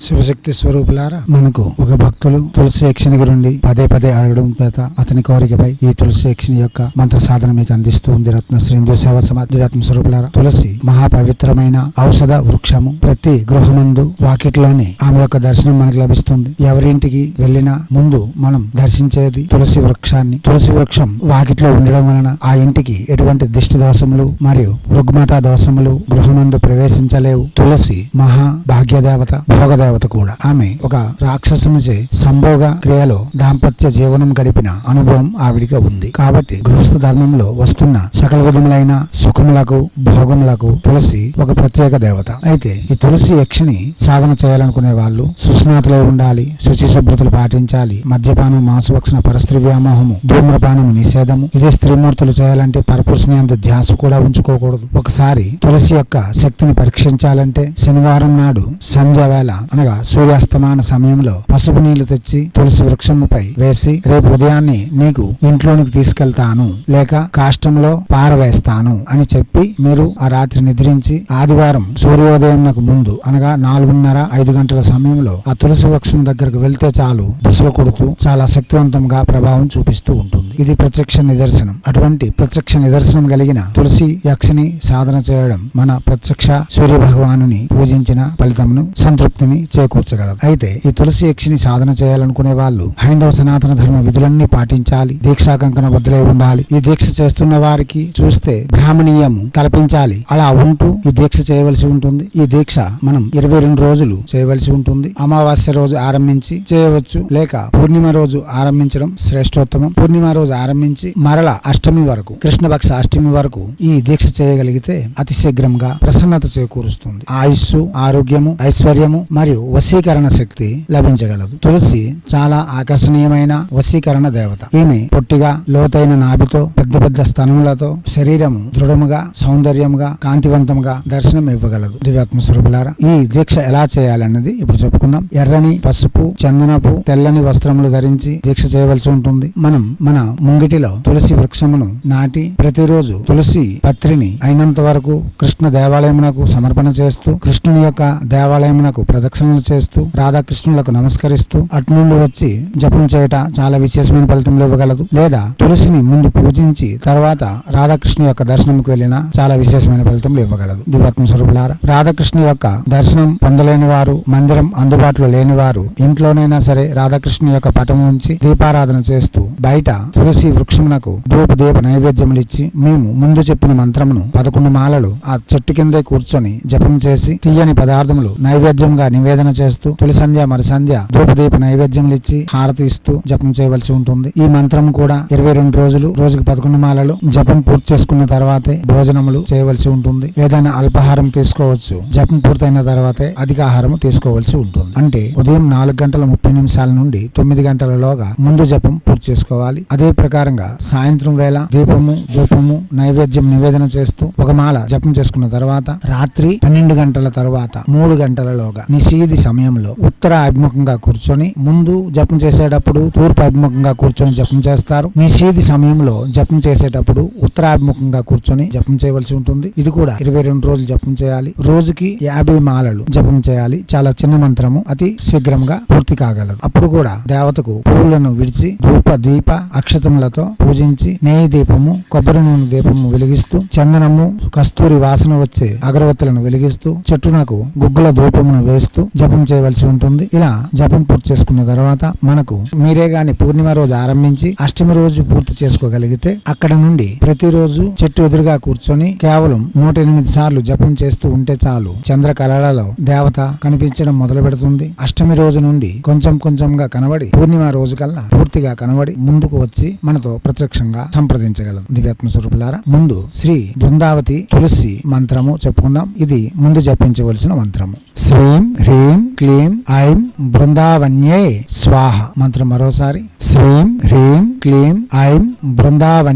శివశక్తి స్వరూపులారా మనకు ఒక భక్తులు తులసి యక్షిని గురించి పదే పదే అడగడం చేత అతని కోరికపై ఈ తులసి యక్షిని యొక్క మంత్ర సాధన మీకు అందిస్తూ ఉంది రత్న శ్రీందు సేవ సమాధిరత్న స్వరూపులారా. తులసి మహాపవిత్రమైన ఔషధ వృక్షము ప్రతి గృహమందు వాకిట్లోని ఆమె యొక్క దర్శనం మనకు లభిస్తుంది. ఎవరింటికి వెళ్ళినా ముందు మనం దర్శించేది తులసి వృక్షాన్ని. తులసి వృక్షం వాకిట్లో ఉండడం వలన ఆ ఇంటికి ఎటువంటి దిష్టి దోషములు మరియు రుగ్మత దోషములు గృహమందు ప్రవేశించలేవు. తులసి మహా భాగ్యదేవత భోగదేవత కూడా. ఆమె ఒక రాక్షసునిచే సంభోగ క్రియలో దాంపత్య జీవనం గడిపిన అనుభవం ఆవిడిగా ఉంది. కాబట్టి గృహస్థ ధర్మంలో వస్తున్న సకల విధములైన సుఖములకు భోగములకు తులసి ఒక ప్రత్యేక దేవత. అయితే ఈ తులసి యక్షిని సాధన చేయాలనుకునే వాళ్ళు సుస్నాతులై ఉండాలి శుచి శుభ్రతలు పాటించాలి మద్యపానం మాంసభక్షణ పరస్త్రీ వ్యామోహము ధూమ్రపానము నిషేధము. ఇదే స్త్రీమూర్తులు చేయాలంటే పరపురుషుని అంత ధ్యాస కూడా ఉంచుకోకూడదు. ఒకసారి తులసి యొక్క శక్తిని పరీక్షించాలంటే శనివారం నాడు సంధ్య వేళ అనగా సూర్యాస్తమాన సమయంలో పసుపు నీళ్ళు తెచ్చి తులసి వృక్షముపై వేసి రేపు ఉదయాన్నే నీకు ఇంట్లోనికి తీసుకెళ్తాను లేక కాష్టంలో పారవేస్తాను అని చెప్పి మీరు ఆ రాత్రి నిద్రించి ఆదివారం సూర్యోదయం ముందు అనగా నాలుగున్నర ఐదు గంటల సమయంలో ఆ తులసి వృక్షం దగ్గరకు వెళ్తే చాలు బుసలు కొడుతూ చాలా శక్తివంతంగా ప్రభావం చూపిస్తూ ఉంటుంది. ఇది ప్రత్యక్ష నిదర్శనం. అటువంటి ప్రత్యక్ష నిదర్శనం కలిగిన తులసి యక్షిని సాధన చేయడం మన ప్రత్యక్ష సూర్య భగవానుని పూజించిన ఫలితమును సంతృప్తిని చేకూర్చగలదు అయితే ఈ తులసి యక్షిని సాధన చేయాలనుకునే వాళ్ళు హైందవ సనాతన ధర్మ విధులన్నీ పాటించాలి దీక్షా కంకణ బద్దులై ఉండాలి. ఈ దీక్ష చేస్తున్న వారికి చూస్తే బ్రాహ్మణీయము కల్పించాలి అలా ఉంటూ ఈ దీక్ష చేయవలసి ఉంటుంది. ఈ దీక్ష మనం ఇరవై రెండు రోజులు చేయవలసి ఉంటుంది. అమావాస్య రోజు ఆరంభించి చేయవచ్చు. లేక పూర్ణిమ రోజు ఆరంభించడం శ్రేష్టోత్తమం. పూర్ణిమ రోజు ఆరంభించి మరల అష్టమి వరకు కృష్ణపక్ష అష్టమి వరకు ఈ దీక్ష చేయగలిగితే అతి శీఘ్రంగా ప్రసన్నత చేకూరుస్తుంది. ఆయుస్సు ఆరోగ్యము ఐశ్వర్యము మరియు వశీకరణ శక్తి లభించగలదు. తులసి చాలా ఆకర్షణీయమైన వశీకరణ దేవత. ఈమె పొట్టిగా లోతైన నాభితో పెద్ద పెద్ద స్థనములతో శరీరము దృఢముగా సౌందర్యముగా కాంతివంతంగా దర్శనం ఇవ్వగలదు. దివ్యాత్మ స్వరూపులారా ఈ దీక్ష ఎలా చేయాలన్నది ఇప్పుడు చెప్పుకుందాం. ఎర్రని పసుపు చందనపు తెల్లని వస్త్రములు ధరించి దీక్ష చేయవలసి ఉంటుంది. మనం మన ముంగిటిలో తులసి వృక్షమును నాటి ప్రతిరోజు తులసి పత్రిని అయినంత వరకు కృష్ణ దేవాలయమునకు సమర్పణ చేస్తూ కృష్ణుని యొక్క దేవాలయమునకు ప్రదక్షిణలు చేస్తూ రాధాకృష్ణులకు నమస్కరిస్తూ అటు నుండి వచ్చి జపం చేయట చాలా విశేషమైన ఫలితంలో ఇవ్వగలదు. లేదా తులసిని ముందు పూజించి తర్వాత రాధాకృష్ణ యొక్క దర్శనంకి వెళ్ళినా చాలా విశేషమైన ఫలితములు ఇవ్వగలదు. దివాత్మ స్వరూపులార రాధాకృష్ణ యొక్క దర్శనం పొందలేని వారు మందిరం అందుబాటులో లేని వారు ఇంట్లోనైనా సరే రాధాకృష్ణ యొక్క పటం ఉంచి దీపారాధన చేస్తూ బయట తులసి వృక్షమునకు ధూప దీప నైవేద్యములు ఇచ్చి మేము ముందు చెప్పిన మంత్రమును పదకొండు మాలలు ఆ చెట్టు కిందే కూర్చొని జపం చేసి తీయని పదార్థములు నైవేద్యంగా నివేదన చేస్తూ తొలి సంధ్య మరి సంధ్య ధూపదీప నైవేద్యములు ఇచ్చి హారతి ఇస్తూ జపం చేయవలసి ఉంటుంది. ఈ మంత్రం కూడా ఇరవై రెండు రోజులు రోజుకు పదకొండు మాలలు జపం పూర్తి చేసుకున్న తర్వాతే భోజనములు చేయవలసి ఉంటుంది. ఏదైనా అల్పాహారం తీసుకోవచ్చు. జపం పూర్తయిన తర్వాతే అధిక ఆహారం తీసుకోవలసి ఉంటుంది. అంటే ఉదయం నాలుగు గంటల ముప్పై నిమిషాల నుండి తొమ్మిది గంటలలోగా ముందు జపం పూర్తి చేసుకోవాలి. అదే ప్రకారంగా సాయంత్రం వేళ దీపము ధూపము నైవేద్యం నివేదన చేస్తూ ఒక మాల జపం చేసుకున్న తర్వాత రాత్రి పన్నెండు గంటల తర్వాత మూడు గంటలలోగా నిషేధి సమయంలో ఉత్తర అభిముఖంగా కూర్చొని ముందు జపం చేసేటప్పుడు తూర్పు అభిముఖంగా కూర్చొని జపం చేస్తారు. నిషేధి సమయంలో జపం జపం చేసేటప్పుడు ఉత్తరాభిముఖంగా కూర్చొని జపం చేయవలసి ఉంటుంది. ఇది కూడా ఇరవై రెండు రోజులు జపం చేయాలి. రోజుకి యాభై మాలలు జపం చేయాలి. చాలా చిన్న మంత్రము. అతి శీఘ్రంగా పూర్తి కాగలదు. అప్పుడు కూడా దేవతకు పూలను విడిచి ధూప దీప అక్షతములతో పూజించి నెయ్యి దీపము కొబ్బరి నూనె దీపము వెలిగిస్తూ చందనము కస్తూరి వాసన వచ్చే అగరవత్తులను వెలిగిస్తూ చెట్టునకు గుగ్గుల ధూపమును వేస్తూ జపం చేయవలసి ఉంటుంది. ఇలా జపం పూర్తి చేసుకున్న తర్వాత మనకు మీరే గాని పూర్ణిమ రోజు ఆరంభించి అష్టమి రోజు పూర్తి చేసుకోగలిగితే అక్కడ నుండి ప్రతిరోజు చెట్టు ఎదురుగా కూర్చొని కేవలం నూట ఎనిమిది సార్లు జపం చేస్తూ ఉంటే చాలు. చంద్ర కళలలో దేవత కనిపించడం మొదలు పెడుతుంది. అష్టమి రోజు నుండి కొంచెం కొంచెంగా కనబడి పూర్ణిమ రోజు కల్లా పూర్తిగా కనబడి ముందుకు వచ్చి మనతో ప్రత్యక్షంగా సంప్రదించగలదు. దివ్యాత్మ స్వరూపులారా ముందు శ్రీ బృందావతి తులసి మంత్రము చెప్పుకుందాం. ఇది ముందు జపించవలసిన మంత్రము. శ్రీం హ్రీం క్లీం ఐం బృందావన్యే స్వాహ మంత్రం మరోసారి. శ్రీం హ్రీం క్లీం ఐం బృందావన్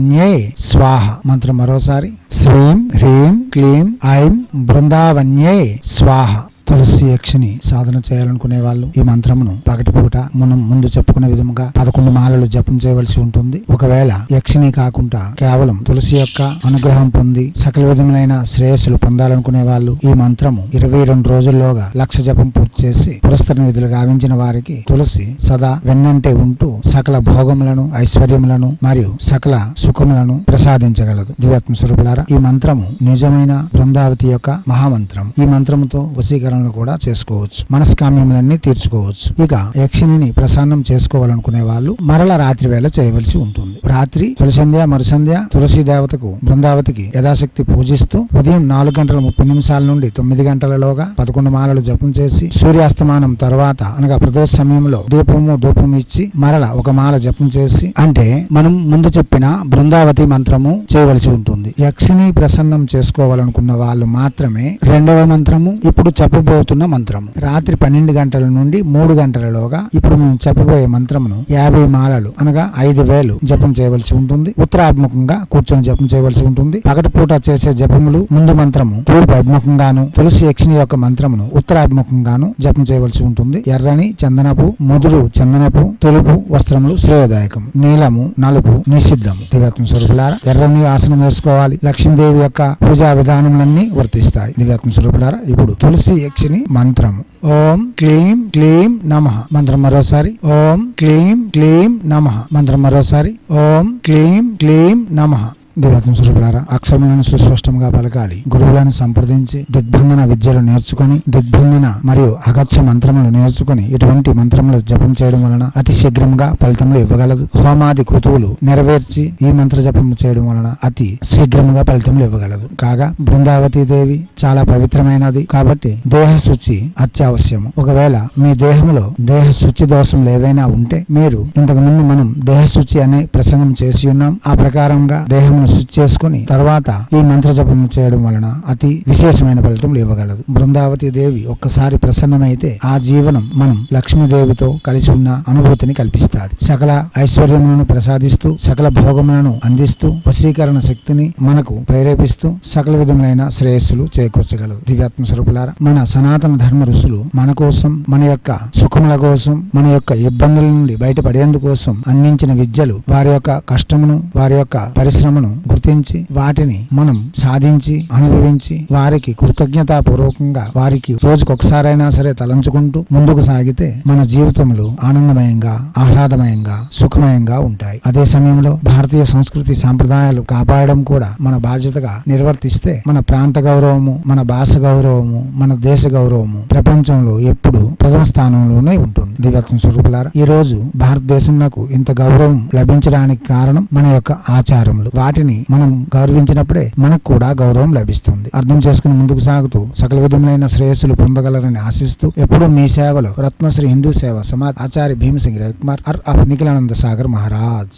స్వాహ. మంత్రం మరోసారి. శ్రీం హ్రీం క్లీం ఐం బృందావన్యే స్వాహ. తులసి యక్షిని సాధన చేయాలనుకునే వాళ్ళు ఈ మంత్రమును పగటిపూట మనం ముందు చెప్పుకునే విధముగా పదకొండు మాలలు జపం చేయవలసి ఉంటుంది. ఒకవేళ యక్షిని కాకుండా కేవలం తులసి యొక్క అనుగ్రహం పొంది సకల విధములైన శ్రేయస్సులు పొందాలనుకునే వాళ్ళు ఈ మంత్రము ఇరవై రెండు రోజుల్లోగా లక్ష జపం పూర్తి చేసి పురస్కర విధులు గావించిన వారికి తులసి సదా వెన్నంటే ఉంటూ సకల భోగములను ఐశ్వర్యములను మరియు సకల సుఖములను ప్రసాదించగలదు. దివ్యాత్మ స్వరూపులారా ఈ మంత్రము నిజమైన బృందావతి యొక్క మహామంత్రం. ఈ మంత్రముతో వశీకరణలు కూడా చేసుకోవచ్చు. మనస్కామ్యములన్నీ తీర్చుకోవచ్చు. ఇక యక్షిని ప్రసన్నం చేసుకోవాలనుకునే వాళ్ళు మరల రాత్రి వేళ చేయవలసి ఉంటుంది. రాత్రి తులసంధ్య మరుసంధ్య తులసి దేవతకు బృందావతికి యథాశక్తి పూజిస్తూ ఉదయం నాలుగు గంటల ముప్పై నిమిషాల నుండి తొమ్మిది గంటలలోగా పదకొండు మాలలు జపం చేసి సూర్యాస్తమానం తర్వాత అనగా ప్రదోష సమయంలో దీపము ధూపం ఇచ్చి మరల ఒక మాల జపం చేసి అంటే మనం ముందు చెప్పిన బృందావతి మంత్రము చేయవలసి ఉంటుంది. యక్షిని ప్రసన్నం చేసుకోవాలనుకున్న వాళ్ళు మాత్రమే రెండవ మంత్రము ఇప్పుడు చెప్పబోతున్న మంత్రం రాత్రి పన్నెండు గంటల నుండి మూడు గంటలలోగా ఇప్పుడు మేము చెప్పబోయే మంత్రమును యాభై మాలలు అనగా ఐదు వేలు జపం చేయవలసి ఉంటుంది. ఉత్తరాభిముఖంగా కూర్చొని జపం చేయవలసి ఉంటుంది. పగటిపూట చేసే జపములు ముందు మంత్రము తూర్పు అభిముఖంగాను తులసి యక్షిని యొక్క మంత్రమును ఉత్తరాభిముఖంగాను జపం చేయవలసి ఉంటుంది. ఎర్రని చందనపు ముదురు చందనపు తెలుపు వస్త్రములు శ్రేయదాయకం. నీలము నలుపు నిషిద్ధము. దివ్యాత్మ స్వరూపులారా ఎర్రని ఆసనం వేసుకోవాలి. లక్ష్మీదేవి యొక్క పూజా విధానములన్నీ వర్తిస్తాయి. దివ్యాత్మ స్వరూపులారా ఇప్పుడు తులసి యక్షిని మంత్రము. ఓం క్లీం క్లీం నమ. మంత్రం మరోసారి. ఓం క్లీం క్లీం నమ. మంత్రం మరోసారి. ఓం క్లీం క్లీం నమ. దివాతం స్వరూపులారా అక్షరములను సుస్పష్టంగా పలకాలి. గురువులను సంప్రదించి దిగ్బంధన విద్యలు నేర్చుకొని దిగ్బంధన మరియు అగచ్చ మంత్రములు నేర్చుకుని ఇటువంటి మంత్రములు జపం చేయడం వలన అతి శీఘ్రంగా ఫలితములు ఇవ్వగలదు. హోమాది కృతువులు నెరవేర్చి ఈ మంత్ర జపం చేయడం వలన అతి శీఘ్రముగా ఫలితములు ఇవ్వగలదు. కాగా బృందావతి దేవి చాలా పవిత్రమైనది కాబట్టి దేహ శుచి అత్యవశ్యము. ఒకవేళ మీ దేహంలో దేహ శుచి దోషములు ఏవైనా ఉంటే మీరు ఇంతకు ముందు మనం దేహ శుచి అనే ప్రసంగం చేసి ఉన్నాం. ఆ ప్రకారంగా దేహం దేహమును శుద్ధి చేసుకుని తర్వాత ఈ మంత్ర చేయడం వలన అతి విశేషమైన ఫలితములు ఇవ్వగలదు. బృందావతి దేవి ఒక్కసారి ప్రసన్నమైతే ఆ జీవనం మనం లక్ష్మీదేవితో కలిసి ఉన్న అనుభూతిని కల్పిస్తారు సకల ఐశ్వర్యములను ప్రసాదిస్తూ సకల భోగములను అందిస్తూ వశీకరణ శక్తిని మనకు ప్రేరేపిస్తూ సకల విధములైన శ్రేయస్సులు చేకూర్చగలదు. దివ్యాత్మ స్వరూపులారా మన సనాతన ధర్మ ఋషులు మన కోసం మన యొక్క సుఖముల కోసం మన యొక్క ఇబ్బందుల నుండి బయటపడేందుకోసం అందించిన విద్యలు వారి యొక్క కష్టమును వారి యొక్క పరిశ్రమను గుర్తించి వాటిని మనం సాధించి అనుభవించి వారికి కృతజ్ఞతాపూర్వకంగా వారికి రోజుకొకసారైనా సరే తలంచుకుంటూ ముందుకు సాగితే మన జీవితంలో ఆనందమయంగా ఆహ్లాదమయంగా సుఖమయంగా ఉంటాయి. అదే సమయంలో భారతీయ సంస్కృతి సాంప్రదాయాలు కాపాడడం కూడా మన బాధ్యతగా నిర్వర్తిస్తే మన ప్రాంత గౌరవము మన భాష గౌరవము మన దేశ గౌరవము ప్రపంచంలో ఎప్పుడు ప్రథమ స్థానంలోనే ఉంటుంది. దివ్యత్వం స్వరూపులారా ఈ రోజు భారతదేశం నాకు ఇంత గౌరవం లభించడానికి కారణం మన యొక్క ఆచారములు. వాటిని మనం గౌరవించినప్పుడే మనకు కూడా గౌరవం లభిస్తుంది. అర్థం చేసుకుని ముందుకు సాగుతూ సకల విధములైన శ్రేయస్సులు పొందగలరని ఆశిస్తూ ఎప్పుడూ మీ సేవలో రత్నశ్రీ హిందూ సేవ సమాజ్ ఆచార్య భీమసింగ్ రవికుమార్ అర్ ఆఫ్ నిఖిలానంద సాగర్ మహారాజ్.